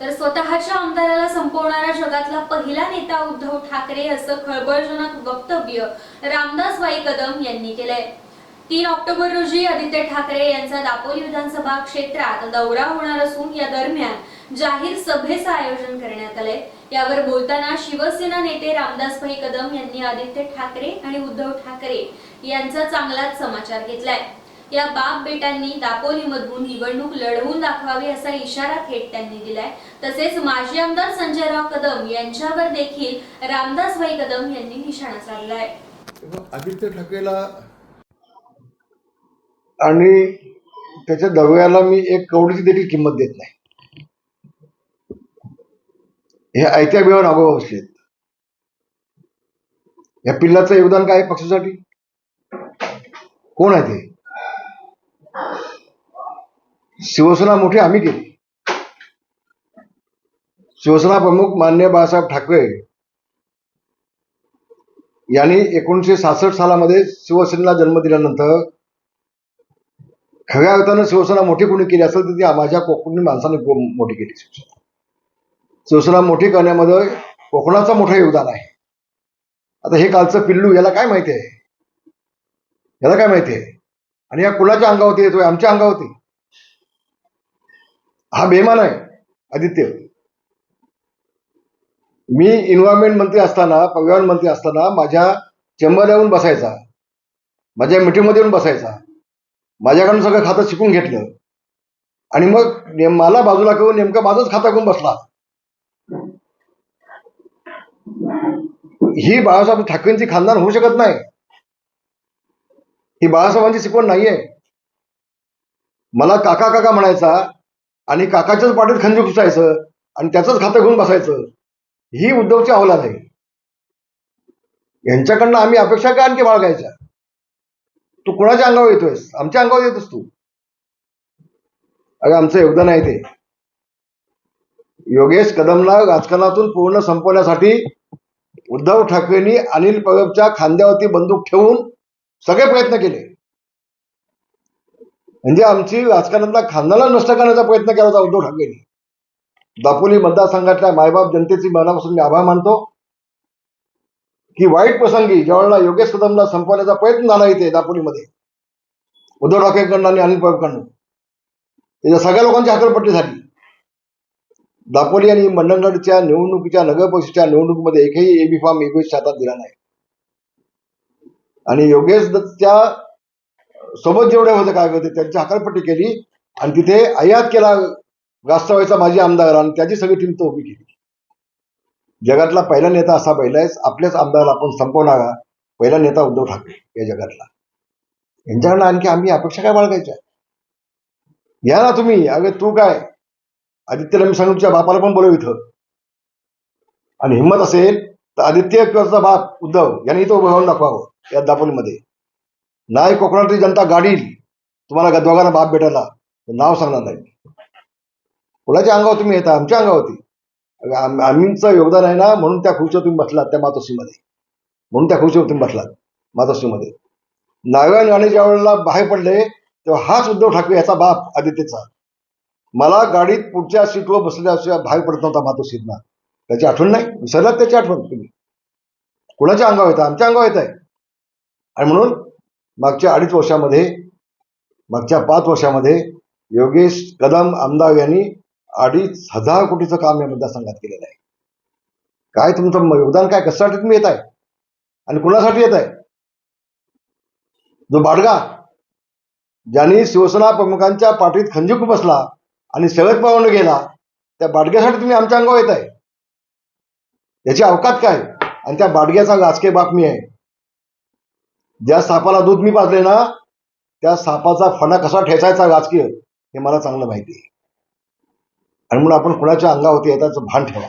तर स्वतःच्या आमदाराला संपवणारा जगातला पहिला नेता उद्धव ठाकरे असं खळबळजनक वक्तव्य रामदास भाई कदम यांनी केलंय. तीन ऑक्टोबर रोजी आदित्य ठाकरे यांचा दापोली विधानसभा क्षेत्रात दौरा होणार असून या दरम्यान जाहीर सभेचं आयोजन करण्यात आलंय. यावर बोलताना शिवसेना नेते रामदास भाई कदम यांनी आदित्य ठाकरे आणि उद्धव ठाकरे यांचा चांगलाच समाचार घेतलाय. या बाप बेटांनी दापोलीमधून निवडणूक लढवून दाखवावी असा इशारा थेट त्यांनी दिलाय. तसेच माजी आमदार संजयराव कदम यांच्यावर देखील रामदासभाई कदम यांनी निशाणा साधलाय आदित्य ठाकरेला आणि त्याच्या दव्याला मी एक कवडीची देखील किंमत देत नाही. हे आयत्या बिळावर नागो बसलेत. या पिल्लाचं योगदान काय पक्षासाठी? कोण आहे ते? शिवसेना मोठी आम्ही केली. शिवसेना प्रमुख मान्य बाळासाहेब ठाकरे यांनी एकोणीसशे सहासष्ट सालामध्ये शिवसेनेला जन्म दिल्यानंतर खऱ्या अर्थानं शिवसेना मोठी कोणी केली असेल तर ती माझ्या कोकणी माणसाने मोठी केली. शिवसेना शिवसेना मोठी करण्यामध्ये कोकणाचं मोठं योगदान आहे. आता हे कालचं पिल्लू याला काय माहिती आहे? याला काय माहिती आहे? आणि या कुणाच्या अंगावरती येतोय? आमच्या अंगावरती. हा बेमान आहे आदित्य. मी इन्व्हायरमेंट मंत्री असताना पर्यावरण मंत्री असताना माझ्या चेंबर येऊन बसायचा. माझ्या मिटिंगमध्ये येऊन बसायचा. माझ्याकडून सगळं खातं शिकून घेतलं. आणि मग नेम- मला बाजूला करून नेमकं माझंच खातं घेऊन बसला. ही बाळासाहेब ठाकरेंची खानदान होऊ शकत नाही. ही बाळासाहेबांची शिकवण नाहीये. मला काका काका म्हणायचा आणि काकाच्याच पाठीत खंजीर खुसायचं आणि त्याचंच खातं घेऊन बसायचं. ही उद्धवची अवलाद आहे. यांच्याकडनं आम्ही अपेक्षा काय आणखी बाळगायच्या? तू कोणाच्या अंगावर येतोयस? आमच्या अंगावर येतोस तू. अगं आमचं योगदान आहे ते. योगेश कदमला राजकारणातून पूर्ण संपवण्यासाठी उद्धव ठाकरेंनी अनिल परबच्या खांद्यावरती बंदूक ठेवून सगळे प्रयत्न केले. म्हणजे आमची राजकारणातला खानदाला नष्ट करण्याचा प्रयत्न केला होता उद्धव ठाकरेंनी. दापोली मतदारसंघातल्या मायबाप जनतेची मनापासून मी आभार मानतो. की वाईट प्रसंगी ज्यावेळेला योगेश कदमला संपवण्याचा प्रयत्न झाला इथे दापोलीमध्ये. उद्धव ठाकरेकडनं आणि अनिल पवारकडनं त्याच्या सगळ्या लोकांची हकलपट्टी झाली. दापोली आणि मंडणगडच्या निवडणुकीच्या नगर परिषदेच्या निवडणुकीमध्ये एकही एबी फॉर्म योगेश हातात दिला नाही. आणि योगेश दत्तच्या सोबत जेवढे होते काय होते त्यांची हकालपट्टी केली आणि तिथे आयात केला राष्ट्रवादीचा माजी आमदार आणि त्याची सगळी टीम तो उभी केली. जगातला पहिला नेता असा पहिला आहे आपल्याच आमदाराला आपण संपवणारा पहिला नेता उद्धव ठाकरे या जगातला. यांच्याकडनं आणखी आम्ही अपेक्षा काय बाळगायच्या? या ना तुम्ही अगं तू काय? आदित्यला मी सांगूच्या बापाला पण बोलव इथं. आणि हिंमत असेल तर आदित्य बाप उद्धव यांनी तो उभं राहून दाखवावं या दापोलीमध्ये. नाही कोकणातली जनता गाडील तुम्हाला दोघांना बाप भेटायला. नाव सांगणार नाही. कुणाच्या अंगावर तुम्ही येता? आमच्या अंगावरती. अगं आम्हीचं योगदान आहे ना म्हणून त्या खुर्चीवर तुम्ही बसलात त्या मातोश्रीमध्ये. म्हणून त्या खुर्चीवर तुम्ही बसलात मातोश्रीमध्ये. नारायण राणे ज्या वेळेला बाहेर पडले तेव्हा हाच उद्धव ठाकरे याचा बाप आदित्यचा. मला गाडीत पुढच्या सीटवर बसल्याशिवाय बाहेर पडत नव्हता मातोश्रींना. त्याची आठवण नाही? विसरलात त्याची आठवण तुम्ही? कुणाच्या अंगावर येतं? आमच्या अंगावर येत आहे आणि म्हणून मागच्या अडीच वर्षामध्ये मागच्या पाच वर्षामध्ये योगेश कदम आमदार यांनी अडीच हजार कोटीचं काम या मतदारसंघात केलेलं आहे. काय तुमचं योगदान काय? कशासाठी तुम्ही येत आहे? आणि कुणासाठी येत आहे? जो बाडगा ज्यांनी शिवसेना प्रमुखांच्या पाठीत खंजीक बसला आणि शरद पवारने गेला त्या बाडग्यासाठी तुम्ही आमच्या अंगावर येत आहे. याची अवकात काय? आणि त्या बाडग्याचा राजकीय बातमी आहे. ज्या सापाला दूध मी पाजले ना त्या सापाचा फणा कसा ठेचायचा राजकीय हे मला चांगलं माहिती आहे. आणि म्हणून आपण कुणाच्या अंगावरती येताचं भान ठेवा.